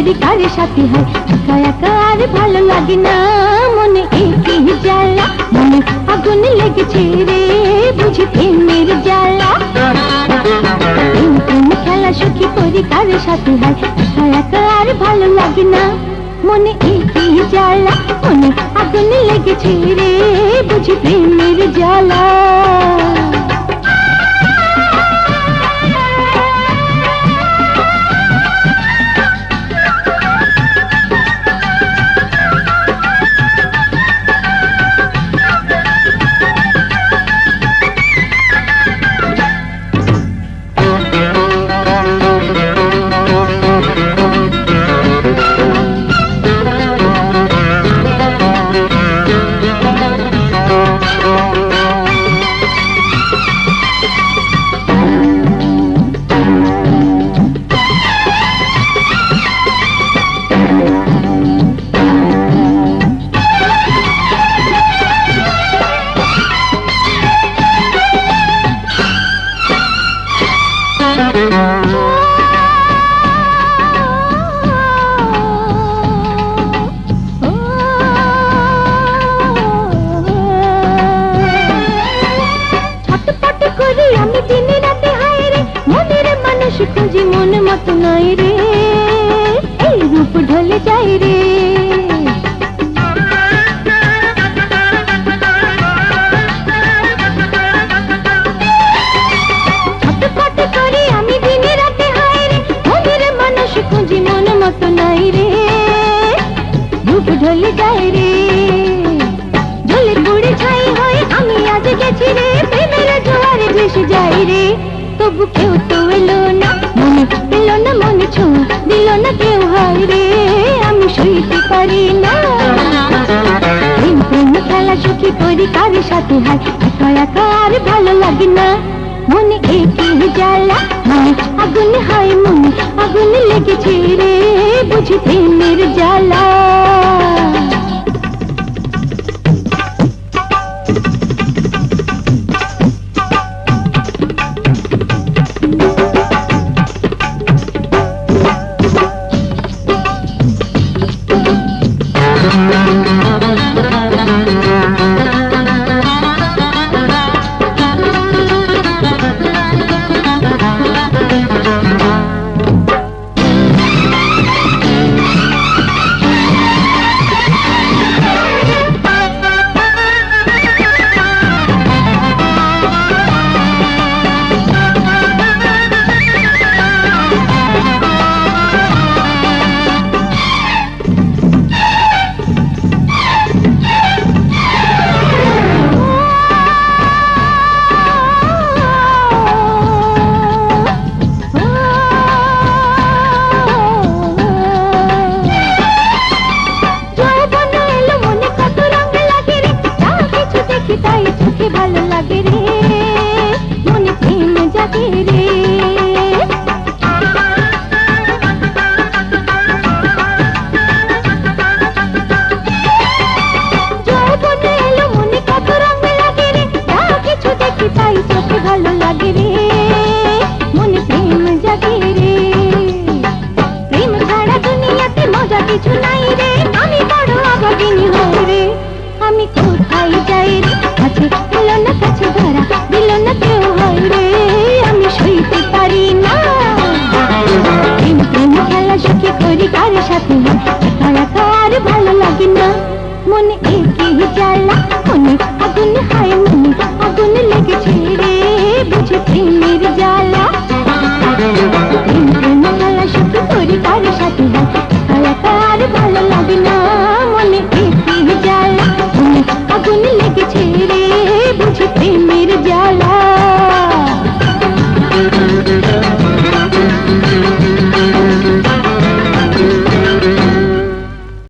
করি কারে সাথী হয়। একা একা আর ভালো লাগে না, মনে একই জ্বালা। মনে আগুন লেগেছে রে, বুঝি প্রেমের জ্বালা। খেলা সুখী করি কারে সাথী হয়। একা একা আর ভালো লাগে না, মনে একই জ্বালা। মনে আগুন লেগেছে রে, বুঝি প্রেমের জ্বালা। খুঁজি মন মতো নাই রে এই রূপ ঢলে যাই রে সুখী করি, কার সাথে হাই ভালো লাগে না। মনে একটি জ্বালা, মনে আগুন হয়, মনে আগুন লেগেছে রে, বুঝি প্রেমের জ্বালা। লাগে না, মনে একই জ্বালা মনে আগুন হয় মনে, আগুন লেগেছে রে, বুঝে প্রেমের জ্বালা।